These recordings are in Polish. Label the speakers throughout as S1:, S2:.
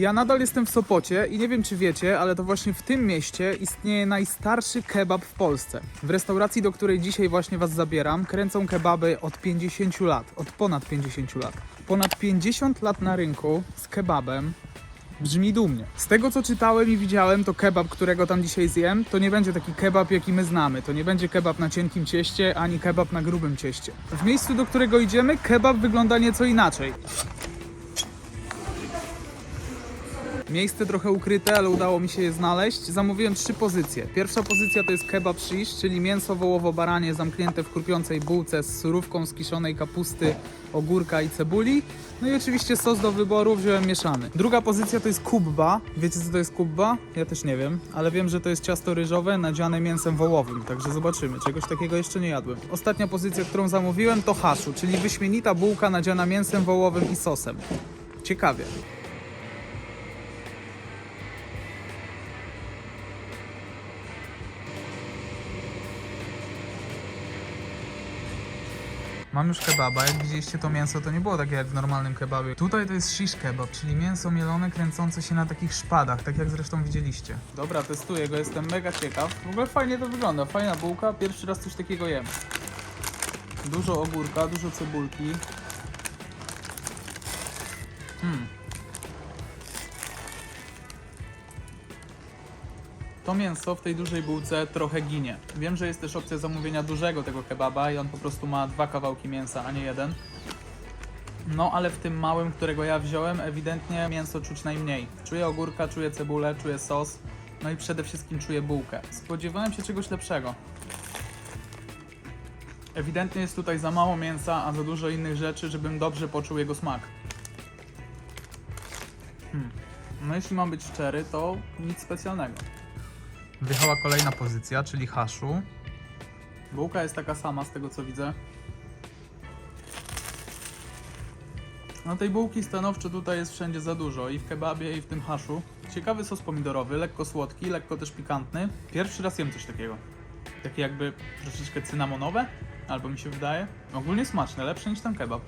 S1: Ja nadal jestem w Sopocie i nie wiem czy wiecie, ale to właśnie w tym mieście istnieje najstarszy kebab w Polsce. W restauracji, do której dzisiaj właśnie was zabieram, kręcą kebaby od 50 lat, od ponad 50 lat. Ponad 50 lat na rynku z kebabem brzmi dumnie. Z tego co czytałem i widziałem, to kebab, którego tam dzisiaj zjem, to nie będzie taki kebab, jaki my znamy. To nie będzie kebab na cienkim cieście, ani kebab na grubym cieście. W miejscu, do którego idziemy, kebab wygląda nieco inaczej. Miejsce trochę ukryte, ale udało mi się je znaleźć. Zamówiłem trzy pozycje. Pierwsza pozycja to jest kebab shish, czyli mięso wołowo-baranie zamknięte w chrupiącej bułce z surówką z kiszonej kapusty, ogórka i cebuli. No i oczywiście sos do wyboru wziąłem mieszany. Druga pozycja to jest kubba. Wiecie co to jest kubba? Ja też nie wiem, ale wiem, że to jest ciasto ryżowe nadziane mięsem wołowym, także zobaczymy. Czegoś takiego jeszcze nie jadłem. Ostatnia pozycja, którą zamówiłem to haszu, czyli wyśmienita bułka nadziana mięsem wołowym i sosem. Ciekawie. Mam już kebaba, jak widzieliście to mięso to nie było takie jak w normalnym kebabie. Tutaj to jest shish kebab, czyli mięso mielone kręcące się na takich szpadach, tak jak zresztą widzieliście. Dobra, testuję go, jestem mega ciekaw. W ogóle fajnie to wygląda, fajna bułka, pierwszy raz coś takiego jem. Dużo ogórka, dużo cebulki. Hmm. To mięso w tej dużej bułce trochę ginie. Wiem, że jest też opcja zamówienia dużego tego kebaba i on po prostu ma dwa kawałki mięsa, a nie jeden. No, ale w tym małym, którego ja wziąłem, ewidentnie mięso czuć najmniej. Czuję ogórka, czuję cebulę, czuję sos, no i przede wszystkim czuję bułkę. Spodziewałem się czegoś lepszego. Ewidentnie jest tutaj za mało mięsa, a za dużo innych rzeczy, żebym dobrze poczuł jego smak. Hmm. No jeśli mam być szczery, to nic specjalnego. Wjechała kolejna pozycja, czyli haszu. Bułka jest taka sama z tego co widzę. No tej bułki stanowczo tutaj jest wszędzie za dużo i w kebabie i w tym haszu. Ciekawy sos pomidorowy, lekko słodki, lekko też pikantny. Pierwszy raz jem coś takiego. Takie jakby troszeczkę cynamonowe, albo mi się wydaje. Ogólnie smaczne, lepsze niż ten kebab.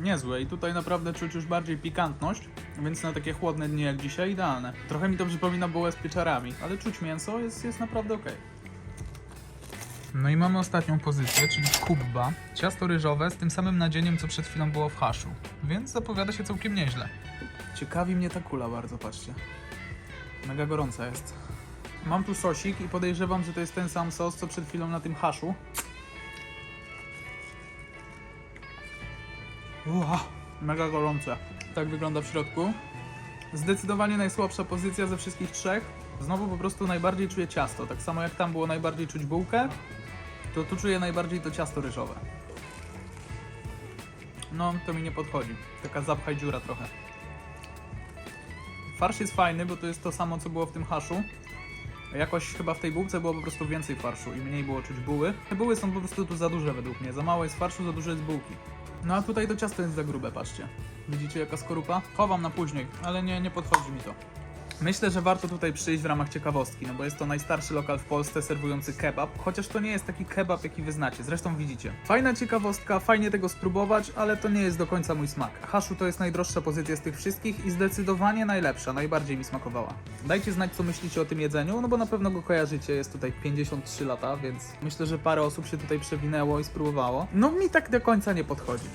S1: Niezłe i tutaj naprawdę czuć już bardziej pikantność, więc na takie chłodne dni jak dzisiaj idealne. Trochę mi to przypomina bułę z pieczarami, ale czuć mięso jest, jest naprawdę ok. No i mamy ostatnią pozycję, czyli kubba. Ciasto ryżowe z tym samym nadzieniem, co przed chwilą było w haszu, więc zapowiada się całkiem nieźle. Ciekawi mnie ta kula bardzo, patrzcie. Mega gorąca jest. Mam tu sosik i podejrzewam, że to jest ten sam sos, co przed chwilą na tym haszu. Ua, mega gorące. Tak wygląda w środku. Zdecydowanie najsłabsza pozycja ze wszystkich trzech. Znowu po prostu najbardziej czuję ciasto. Tak samo jak tam było najbardziej czuć bułkę, to tu czuję najbardziej to ciasto ryżowe. No, to mi nie podchodzi. Taka zapchaj dziura trochę. Farsz jest fajny, bo to jest to samo, co było w tym haszu. Jakoś chyba w tej bułce było po prostu więcej farszu i mniej było czuć buły. Te buły są po prostu tu za duże według mnie. Za mało jest farszu, za dużo jest bułki. No a tutaj to ciasto jest za grube, patrzcie. Widzicie jaka skorupa? Chowam na później, ale nie, nie podchodzi mi to. Myślę, że warto tutaj przyjść w ramach ciekawostki, no bo jest to najstarszy lokal w Polsce serwujący kebab, chociaż to nie jest taki kebab, jaki wy znacie, zresztą widzicie. Fajna ciekawostka, fajnie tego spróbować, ale to nie jest do końca mój smak. Haszu to jest najdroższa pozycja z tych wszystkich i zdecydowanie najlepsza, najbardziej mi smakowała. Dajcie znać, co myślicie o tym jedzeniu, no bo na pewno go kojarzycie, jest tutaj 53 lata, więc myślę, że parę osób się tutaj przewinęło i spróbowało. No mi tak do końca nie podchodzi.